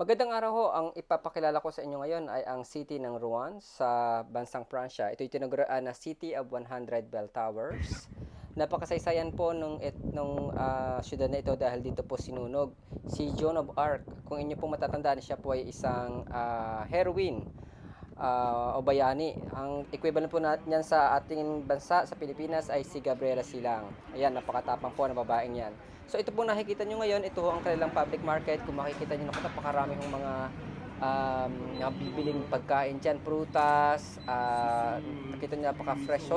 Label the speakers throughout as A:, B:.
A: Magandang araw ho. Ang ipapakilala ko sa inyo ngayon ay ang city ng Rouen sa bansang Pransya. Ito yung tinaguraan na City of 100 Bell Towers. Napakasaysayan po nung, et, nung ah, syudad na ito dahil dito po sinunog si Joan of Arc. Kung inyo po matatandaan, siya po ay isang ah, heroine ah, o bayani. Ang equivalent po natin yan sa ating bansa, sa Pilipinas, ay si Gabriela Silang. Ayan, napakatapang po na babaeng yan. So ito po nakikita nyo ngayon, ito ang kanilang public market. Kung makikita nyo, naku, napakarami hong mga um, nabibiling pagkain dyan, prutas, ah, nakita nyo napaka-fresh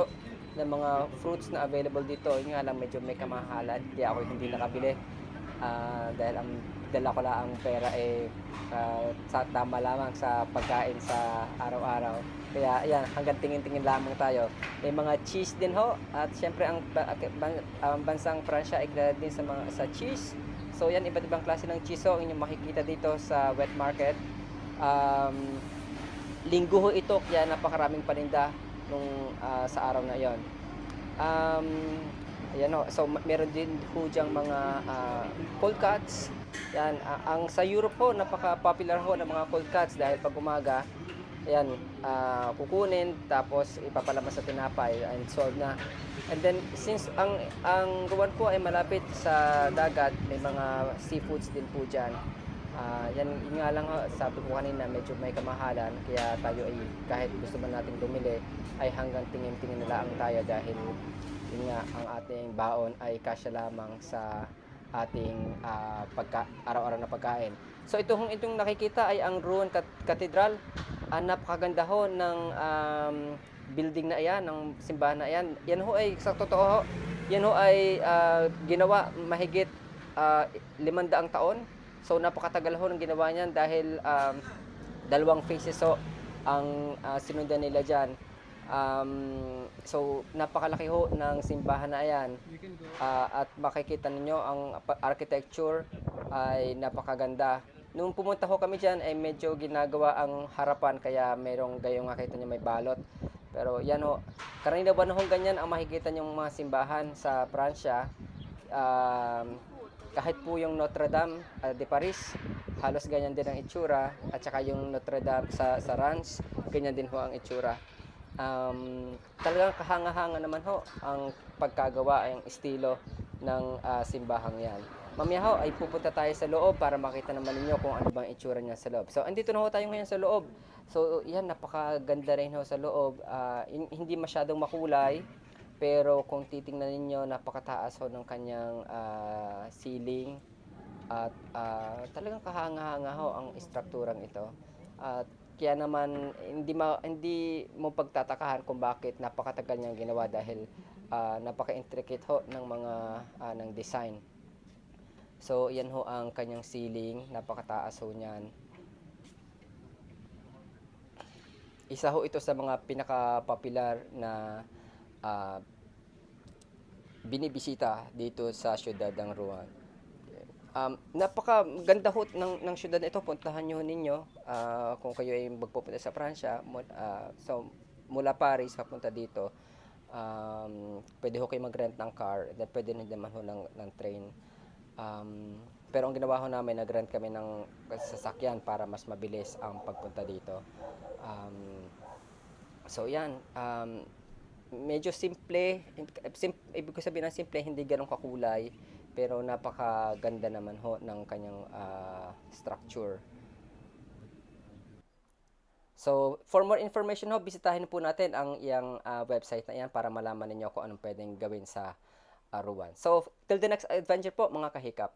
A: ng mga fruits na available dito. Yun nga lang, medyo may kamahalan, kaya ako hindi nakabili. Ah, dahil ang dala ko lang ang pera eh ah, sa tama lamang sa pagkain sa araw-araw. Kaya ayan, hanggang tingin-tingin lamang tayo. May mga cheese din ho at syempre ang, ang bansang Pransya ay kilala din sa mga sa cheese. So yan iba't ibang klase ng cheese ho ang inyong makikita dito sa wet market. Um, linggo ho ito kaya napakaraming paninda nung ah, sa araw na yon. Um, ayan ho, so meron din ho diyang mga ah, cold cuts. Yan, a- ang sa Europe ho, napaka-popular ho ng mga cold cuts dahil pag umaga, ayan, ah, kukunin tapos ipapalamas sa tinapay and sold na. And then since ang ang Rowan po ay malapit sa dagat, may mga seafoods din po diyan. Ah, yan yun nga lang ho, sabi ko kanina medyo may kamahalan kaya tayo ay kahit gusto man nating bumili ay hanggang tingin-tingin na lang tayo dahil yun nga ang ating baon ay kasya lamang sa ating ah, pagka, araw-araw na pagkain. So ito hong itong nakikita ay ang Rouen Cat- Cathedral. Ang napakaganda ho ng um, building na iyan, ng simbahan na iyan. Yan ho ay sa totoo ho, yan ho ay ah, ginawa mahigit ah, limandaang taon. So napakatagal ho ng ginawa niyan dahil um, dalawang phases ho ang ah, sinundan nila diyan. Um, so napakalaki ho ng simbahan na iyan. Ah, at makikita ninyo ang architecture ay napakaganda. Nung pumunta ho kami diyan ay medyo ginagawa ang harapan kaya merong gayong makita nyo may balot. Pero yan ho, karaniwan ho ganyan ang makikita nyong mga simbahan sa Pransya. Um, kahit po yung Notre Dame ah, de Paris, halos ganyan din ang itsura. At saka yung Notre Dame sa, sa Reims, ganyan din ho ang itsura. Um, talagang kahanga-hanga naman ho ang pagkagawa, ang estilo ng ah, simbahang yan. Mamaya ho ay pupunta tayo sa loob para makita naman ninyo kung ano bang itsura niya sa loob. So andito na ho tayo ngayon sa loob. So yan, napakaganda rin ho sa loob. Hin- hindi masyadong makulay, pero kung titingnan ninyo, napakataas ho ng kanyang ah, ceiling. At ah, talagang kahanga-hanga ho ang istrukturang ito. At kaya naman hindi ma, hindi mo pagtatakahan kung bakit napakatagal niyang ginawa dahil ah, napaka-intricate ho ng mga ah, ng design. So, yan ho ang kanyang ceiling, napakataas ho niyan. Isa ho ito sa mga pinaka-popular na ah, binibisita dito sa syudad ng Rouen. Um, napaka ganda ho ng, ng syudad na ito. Puntahan nyo ninyo ah, kung kayo ay magpupunta sa Pransya. Ah, so, mula Paris papunta dito. Um, pwede ho kayo mag-rent ng car. Then pwede rin naman ho ng, ng train. Um, pero ang ginawa ho namin, nag-rent kami ng sasakyan para mas mabilis ang pagpunta dito. Um, so yan, um, medyo simple, sim, ibig ko sabihin ng simple, hindi ganun kakulay, pero napakaganda naman ho ng kanyang ah, structure. So, for more information ho, bisitahin po natin ang iyang ah, website na iyan para malaman ninyo kung anong pwedeng gawin sa uh, Rouen. So, till the next adventure po mga kahikap.